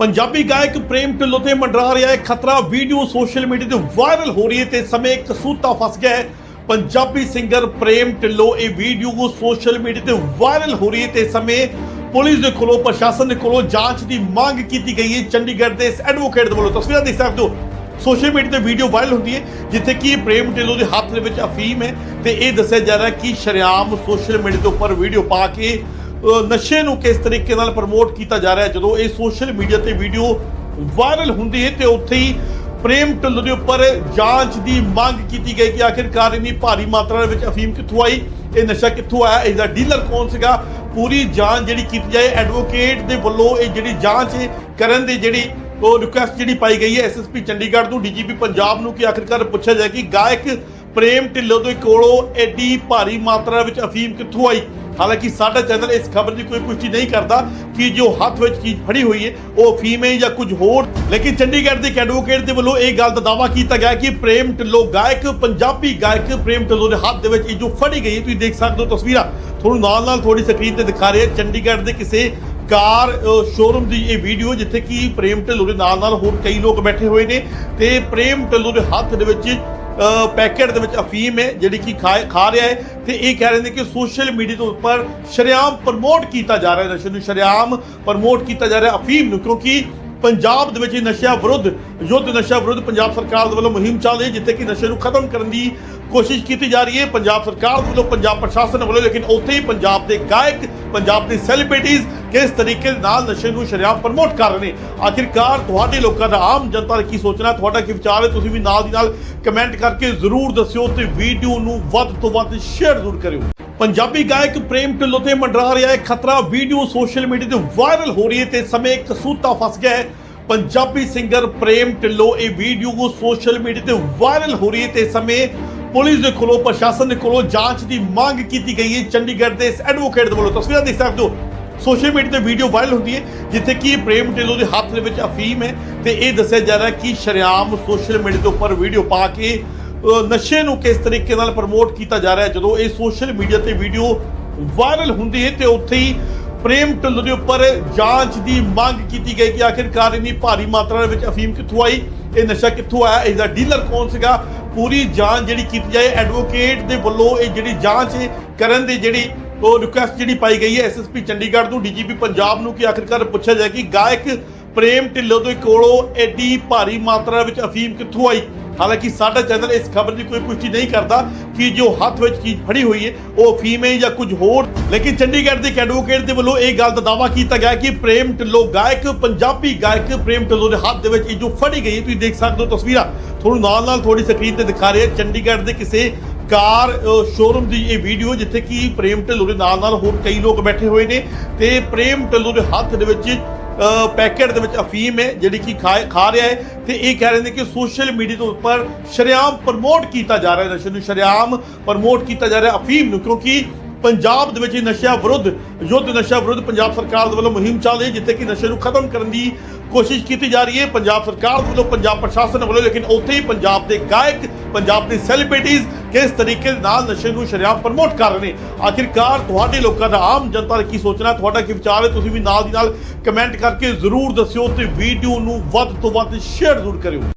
ਪੰਜਾਬੀ ਗਾਇਕ ਪ੍ਰੇਮ ਢਿੱਲੋਂ ਤੇ ਮੰਡਰਾ ਰਿਹਾ ਹੈ। ਖਤਰਾ ਵੀਡੀਓ ਸੋਸ਼ਲ ਮੀਡੀਆ ਤੇ ਵਾਇਰਲ ਹੋ ਰਹੀ ਹੈ ਤੇ ਇਸ ਸਮੇਂ ਕਸੂਤਾ ਫਸ ਗਿਆ ਹੈ। ਪੰਜਾਬੀ ਸਿੰਗਰ ਪ੍ਰੇਮ ਢਿੱਲੋਂ ਇਹ ਵੀਡੀਓ ਸੋਸ਼ਲ ਮੀਡੀਆ ਤੇ ਵਾਇਰਲ ਹੋ ਰਹੀ ਹੈ ਤੇ ਸਮੇਂ ਪੁਲਿਸ ਦੇ ਕੋਲੋਂ, ਪ੍ਰਸ਼ਾਸਨ ਦੇ ਕੋਲੋਂ ਜਾਂਚ ਦੀ ਮੰਗ ਕੀਤੀ ਗਈ ਹੈ। ਚੰਡੀਗੜ੍ਹ ਦੇ ਇਸ ਐਡਵੋਕੇਟ ਦੇ ਵੱਲੋਂ ਤਸਵੀਰਾਂ ਦੇਖ ਸਕਦੇ ਹੋ। ਸੋਸ਼ਲ ਮੀਡੀਆ ਤੇ ਵੀਡੀਓ ਵਾਇਰਲ ਹੁੰਦੀ ਹੈ, ਜਿੱਥੇ ਕਿ ਪ੍ਰੇਮ ਢਿੱਲੋਂ ਦੇ ਹੱਥ ਦੇ ਵਿੱਚ ਅਫੀਮ ਹੈ ਤੇ ਇਹ ਦੱਸਿਆ ਜਾ ਰਿਹਾ ਕਿ ਸ਼ਰੇਆਮ ਸੋਸ਼ਲ ਮੀਡੀਆ ਦੇ ਉੱਪਰ ਵੀਡੀਓ ਪਾ ਕੇ ਨਸ਼ੇ ਨੂੰ ਕਿਸ ਤਰੀਕੇ ਨਾਲ ਪ੍ਰਮੋਟ ਕੀਤਾ ਜਾ ਰਿਹਾ ਜਦੋਂ ਇਹ ਸੋਸ਼ਲ ਮੀਡੀਆ ਤੇ ਵੀਡੀਓ ਵਾਇਰਲ ਹੁੰਦੀ ਹੈ ਤੇ ਉੱਥੇ ਹੀ ਪ੍ਰੇਮ ਢਿੱਲੋਂ ਦੇ ਉੱਪਰ ਜਾਂਚ ਦੀ ਮੰਗ ਕੀਤੀ ਗਈ ਕਿ ਆਖਿਰਕਾਰ ਇੰਨੀ ਭਾਰੀ ਮਾਤਰਾ ਦੇ ਵਿੱਚ ਅਫੀਮ ਕਿੱਥੋਂ ਆਈ? ਇਹ ਨਸ਼ਾ ਕਿੱਥੋਂ ਆਇਆ? ਇਸ ਦਾ ਡੀਲਰ ਕੌਣ ਸੀਗਾ? ਪੂਰੀ ਜਾਂਚ ਜਿਹੜੀ ਕੀਤੀ ਜਾਏ ਐਡਵੋਕੇਟ ਦੇ ਵੱਲੋਂ ਇਹ ਜਿਹੜੀ ਜਾਂਚ ਕਰਨ ਦੀ ਜਿਹੜੀ ਉਹ ਰਿਕੁਐਸਟ ਜਿਹੜੀ ਪਾਈ ਗਈ ਹੈ ਐਸਐਸਪੀ ਚੰਡੀਗੜ੍ਹ ਨੂੰ ਡੀਜੀਪੀ ਪੰਜਾਬ ਨੂੰ ਕਿ ਆਖਿਰਕਾਰ ਪੁੱਛਿਆ ਜਾਏ ਕਿ ਗਾਇਕ ਪ੍ਰੇਮ ਢਿੱਲੋਂ ਦੇ ਕੋਲੋਂ ਐਡੀ ਭਾਰੀ ਮਾਤਰਾ ਵਿੱਚ ਅਫੀਮ ਕਿੱਥੋਂ ਆਈ? ਹਾਲਾਂਕਿ ਸਾਡਾ ਚੈਨਲ ਇਸ ਖਬਰ ਦੀ ਕੋਈ ਪੁਸ਼ਟੀ ਨਹੀਂ ਕਰਦਾ ਕਿ ਜੋ ਹੱਥ ਵਿੱਚ ਚੀਜ਼ ਫੜੀ ਹੋਈ ਹੈ, ਉਹ ਅਫੀਮ ਜਾਂ ਕੁਝ ਹੋਰ। ਲੇਕਿਨ ਚੰਡੀਗੜ੍ਹ ਦੇ ਐਡਵੋਕੇਟ ਦੇ ਵੱਲੋਂ ਇਹ ਗੱਲ ਦਾ ਦਾਅਵਾ ਕੀਤਾ ਗਿਆ ਕਿ ਪ੍ਰੇਮ ਢਿੱਲੋਂ ਗਾਇਕ, ਪੰਜਾਬੀ ਗਾਇਕ ਪ੍ਰੇਮ ਢਿੱਲੋਂ ਦੇ ਹੱਥ ਦੇ ਵਿੱਚ ਇਹ ਜੋ ਫੜੀ ਗਈ ਹੈ, ਤੁਸੀਂ ਦੇਖ ਸਕਦੇ ਹੋ ਤਸਵੀਰਾਂ। ਤੁਹਾਨੂੰ ਨਾਲ ਨਾਲ ਥੋੜੀ ਸਕਰੀਨ ਤੇ ਦਿਖਾ ਰਹੇ ਚੰਡੀਗੜ੍ਹ ਦੇ ਕਿਸੇ ਕਾਰ ਸ਼ੋਰੂਮ ਦੀ ਇਹ ਵੀਡੀਓ ਜਿੱਥੇ ਕਿ ਪ੍ਰੇਮ ਢਿੱਲੋਂ ਦੇ ਨਾਲ ਨਾਲ ਹੋਰ ਕਈ ਲੋਕ ਬੈਠੇ ਹੋਏ ਨੇ ਤੇ ਪ੍ਰੇਮ ਢਿੱਲੋਂ ਦੇ ਹੱਥ ਦੇ ਵਿੱਚ ਪੈਕੇਟ ਦੇ ਵਿੱਚ ਅਫੀਮ ਹੈ, ਜਿਹੜੀ ਕਿ ਖਾ ਖਾ ਰਿਹਾ ਹੈ ਤੇ ਇਹ ਕਹਿ ਰਹੇ ਨੇ ਕਿ ਸੋਸ਼ਲ ਮੀਡੀਆ ਦੇ ਉੱਪਰ ਸ਼ਰੇਆਮ ਪ੍ਰਮੋਟ ਕੀਤਾ ਜਾ ਰਿਹਾ ਹੈ, ਨਸ਼ੇ ਨੂੰ ਸ਼ਰੇਆਮ ਪ੍ਰਮੋਟ ਕੀਤਾ ਜਾ ਰਿਹਾ ਅਫੀਮ ਨੂੰ, ਕਿਉਂਕਿ ਪੰਜਾਬ ਦੇ ਵਿੱਚ ਨਸ਼ਾ ਵਿਰੁੱਧ, ਯੁੱਧ ਨਸ਼ਾ ਵਿਰੁੱਧ ਪੰਜਾਬ ਸਰਕਾਰ ਦੇ ਵੱਲੋਂ ਮੁਹਿੰਮ ਚੱਲ ਰਹੀ ਹੈ, ਜਿੱਥੇ ਕਿ ਨਸ਼ੇ ਨੂੰ ਖਤਮ ਕਰਨ ਦੀ ਕੋਸ਼ਿਸ਼ ਕੀਤੀ ਜਾ ਰਹੀ ਹੈ। ਪੰਜਾਬ ਸਰਕਾਰ ਵੱਲੋਂ, ਪੰਜਾਬ ਪ੍ਰਸ਼ਾਸਨ ਵੱਲੋਂ, ਲੇਕਿਨ ਉੱਥੇ ਹੀ ਪੰਜਾਬ ਦੇ ਗਾਇਕ, ਪੰਜਾਬ ਦੇ ਸੈਲੀਬ੍ਰਿਟੀਜ਼ ਕਿਸ ਤਰੀਕੇ ਦੇ ਨਾਲ ਨਸ਼ੇ ਨੂੰ ਸ਼ਰੇਆਮ ਪ੍ਰਮੋਟ ਕਰ ਰਹੇ ਨੇ? ਆਖਿਰਕਾਰ ਤੁਹਾਡੇ ਲੋਕਾਂ ਦਾ ਆਮ ਜਨਤਾ ਦਾ ਕੀ ਸੋਚਣਾ ਤੁਹਾਡਾ ਕੀ ਵਿਚਾਰ ਹੈ? ਤੁਸੀਂ ਵੀ ਨਾਲ ਦੀ ਨਾਲ ਕਮੈਂਟ ਕਰਕੇ ਜ਼ਰੂਰ ਦੱਸਿਓ ਤੇ ਵੀਡੀਓ ਨੂੰ ਵੱਧ ਤੋਂ ਵੱਧ ਸ਼ੇਅਰ ਜ਼ਰੂਰ ਕਰਿਓ। ਪੰਜਾਬੀ ਗਾਇਕ ਪ੍ਰੇਮ ਢਿੱਲੋਂ ਤੇ ਮੰਡਰਾ ਰਿਹਾ ਹੈ। ਖਤਰਾ ਵੀਡੀਓ ਸੋਸ਼ਲ ਮੀਡੀਆ ਤੇ ਵਾਇਰਲ ਹੋ ਰਹੀ ਹੈ ਤੇ ਸਮੇਂ ਕਸੂਤਾ ਫਸ ਗਿਆ ਹੈ। ਪੰਜਾਬੀ ਸਿੰਗਰ ਪ੍ਰੇਮ ਢਿੱਲੋਂ ਇਹ ਵੀਡੀਓ ਸੋਸ਼ਲ ਮੀਡੀਆ ਤੇ ਵਾਇਰਲ ਹੋ ਰਹੀ ਹੈ ਤੇ ਇਸ ਸਮੇਂ ਪੁਲਿਸ ਦੇ ਕੋਲੋਂ ਪ੍ਰਸ਼ਾਸਨ ਦੇ ਕੋਲੋਂ ਜਾਂਚ ਦੀ ਮੰਗ ਕੀਤੀ ਗਈ ਹੈ। ਚੰਡੀਗੜ੍ਹ ਦੇ ਇਸ ਐਡਵੋਕੇਟ ਦੇ ਵੱਲੋਂ ਤਸਵੀਰਾਂ ਦੇਖ ਸਕਦੇ ਹੋ। ਸੋਸ਼ਲ ਮੀਡੀਆ ਤੇ ਵੀਡੀਓ ਵਾਇਰਲ ਹੁੰਦੀ ਹੈ, ਜਿੱਥੇ ਕਿ ਪ੍ਰੇਮ ਢਿੱਲੋਂ ਦੇ ਹੱਥ ਦੇ ਵਿੱਚ ਅਫੀਮ ਹੈ ਤੇ ਇਹ ਦੱਸਿਆ ਜਾ ਰਿਹਾ ਕਿ ਸ਼ਰੇਆਮ ਸੋਸ਼ਲ ਮੀਡੀਆ ਦੇ ਉੱਪਰ ਵੀਡੀਓ ਪਾ ਕੇ ਨਸ਼ੇ ਨੂੰ ਕਿਸ ਤਰੀਕੇ ਨਾਲ ਪ੍ਰਮੋਟ ਕੀਤਾ ਜਾ ਰਿਹਾ ਹੈ, ਜਦੋਂ ਇਹ ਸੋਸ਼ਲ ਮੀਡੀਆ ਤੇ ਵੀਡੀਓ ਵਾਇਰਲ ਹੁੰਦੀ ਹੈ ਤੇ ਉੱਥੇ ਹੀ ਪ੍ਰੇਮ ਢਿੱਲੋਂ ਦੇ ਉੱਪਰ ਜਾਂਚ ਦੀ ਮੰਗ ਕੀਤੀ ਗਈ ਕਿ ਆਖਿਰਕਾਰ ਇੰਨੀ ਭਾਰੀ ਮਾਤਰਾ ਦੇ ਵਿੱਚ ਅਫੀਮ ਕਿੱਥੋਂ ਆਈ, ਇਹ ਨਸ਼ਾ ਕਿੱਥੋਂ ਆਇਆ ਇਸ ਦਾ ਡੀਲਰ ਕੌਣ ਸੀਗਾ? ਪੂਰੀ ਜਾਂਚ ਜਿਹੜੀ ਕੀਤੀ ਜਾਏ ਐਡਵੋਕੇਟ ਦੇ ਵੱਲੋਂ ਇਹ ਜਿਹੜੀ ਜਾਂਚ ਕਰਨ ਦੀ ਜਿਹੜੀ ਉਹ ਰਿਕੁਐਸਟ ਜਿਹੜੀ ਪਾਈ ਗਈ ਹੈ ਐਸਐਸਪੀ ਚੰਡੀਗੜ੍ਹ ਨੂੰ ਡੀਜੀਪੀ ਪੰਜਾਬ ਨੂੰ ਕਿ ਆਖਿਰਕਾਰ ਪੁੱਛਿਆ ਜਾਏ ਕਿ ਗਾਇਕ ਪ੍ਰੇਮ ਢਿੱਲੋਂ ਦੇ ਕੋਲੋਂ ਐਡੀ ਭਾਰੀ ਮਾਤਰਾ ਵਿੱਚ ਅਫੀਮ ਕਿੱਥੋਂ ਆਈ? ਹਾਲਾਂਕਿ ਸਾਡਾ ਚੈਨਲ ਇਸ ਖਬਰ ਦੀ ਕੋਈ ਪੁਸ਼ਟੀ ਨਹੀਂ ਕਰਦਾ ਕਿ ਜੋ ਹੱਥ ਵਿੱਚ ਚੀਜ਼ ਫੜੀ ਹੋਈ ਹੈ, ਉਹ ਅਫੀਮ ਹੈ ਜਾਂ ਕੁਝ ਹੋਰ। ਲੇਕਿਨ ਚੰਡੀਗੜ੍ਹ ਦੇ ਐਡਵੋਕੇਟ ਦੇ ਵੱਲੋਂ ਇਹ ਗੱਲ ਦਾ ਦਾਅਵਾ ਕੀਤਾ ਗਿਆ ਕਿ ਪ੍ਰੇਮ ਢਿੱਲੋਂ ਗਾਇਕ, ਪੰਜਾਬੀ ਗਾਇਕ ਪ੍ਰੇਮ ਢਿੱਲੋਂ ਦੇ ਹੱਥ ਦੇ ਵਿੱਚ ਇਹ ਜੋ ਫੜੀ ਗਈ ਹੈ, ਤੁਸੀਂ ਦੇਖ ਸਕਦੇ ਹੋ ਤਸਵੀਰਾਂ। ਤੁਹਾਨੂੰ ਨਾਲ ਨਾਲ ਥੋੜੀ ਸਕਰੀਨ ਤੇ ਦਿਖਾ ਰਹੇ ਚੰਡੀਗੜ੍ਹ ਦੇ ਕਿਸੇ ਕਾਰ ਸ਼ੋਰੂਮ ਦੀ ਇਹ ਵੀਡੀਓ ਜਿੱਥੇ ਕਿ ਪ੍ਰੇਮ ਢਿੱਲੋਂ ਦੇ ਨਾਲ ਨਾਲ ਹੋਰ ਕਈ ਲੋਕ ਬੈਠੇ ਹੋਏ ਨੇ ਤੇ ਪ੍ਰੇਮ ਢਿੱਲੋਂ ਦੇ ਹੱਥ ਦੇ ਵਿੱਚ ਪੈਕੇਟ ਦੇ ਵਿੱਚ ਅਫੀਮ ਹੈ, ਜਿਹੜੀ ਕਿ ਖਾ ਖਾ ਰਿਹਾ ਹੈ ਤੇ ਇਹ ਕਹਿ ਰਹੇ ਨੇ ਕਿ ਸੋਸ਼ਲ ਮੀਡੀਆ ਦੇ ਉੱਪਰ ਸ਼ਰੇਆਮ ਪ੍ਰਮੋਟ ਕੀਤਾ ਜਾ ਰਿਹਾ ਹੈ, ਨਸ਼ੇ ਨੂੰ ਸ਼ਰੇਆਮ ਪ੍ਰਮੋਟ ਕੀਤਾ ਜਾ ਰਿਹਾ ਅਫੀਮ ਨੂੰ, ਕਿਉਂਕਿ ਪੰਜਾਬ ਦੇ ਵਿੱਚ ਨਸ਼ਾ ਵਿਰੁੱਧ, ਯੁੱਧ ਨਸ਼ਾ ਵਿਰੁੱਧ ਪੰਜਾਬ ਸਰਕਾਰ ਦੇ ਵੱਲੋਂ ਮੁਹਿੰਮ ਚੱਲ ਰਹੀ ਹੈ, ਜਿੱਥੇ ਕਿ ਨਸ਼ੇ ਨੂੰ ਖਤਮ ਕਰਨ ਦੀ ਕੋਸ਼ਿਸ਼ ਕੀਤੀ ਜਾ ਰਹੀ ਹੈ। ਪੰਜਾਬ ਸਰਕਾਰ ਵੱਲੋਂ, ਪੰਜਾਬ ਪ੍ਰਸ਼ਾਸਨ ਵੱਲੋਂ, ਲੇਕਿਨ ਉੱਥੇ ਹੀ ਪੰਜਾਬ ਦੇ ਗਾਇਕ, ਪੰਜਾਬ ਦੇ ਸੈਲੀਬ੍ਰਿਟੀਜ਼ ਕਿਸ ਤਰੀਕੇ ਦੇ ਨਾਲ ਨਸ਼ੇ ਨੂੰ ਸ਼ਰੇਆਮ ਪ੍ਰਮੋਟ ਕਰ ਰਹੇ ਨੇ? ਆਖਿਰਕਾਰ ਤੁਹਾਡੇ ਲੋਕਾਂ ਦਾ ਆਮ ਜਨਤਾ ਦਾ ਕੀ ਸੋਚਣਾ ਤੁਹਾਡਾ ਕੀ ਵਿਚਾਰ ਹੈ? ਤੁਸੀਂ ਵੀ ਨਾਲ ਦੀ ਨਾਲ ਕਮੈਂਟ ਕਰਕੇ ਜ਼ਰੂਰ ਦੱਸਿਓ ਤੇ ਵੀਡੀਓ ਨੂੰ ਵੱਧ ਤੋਂ ਵੱਧ ਸ਼ੇਅਰ ਜ਼ਰੂਰ ਕਰਿਓ।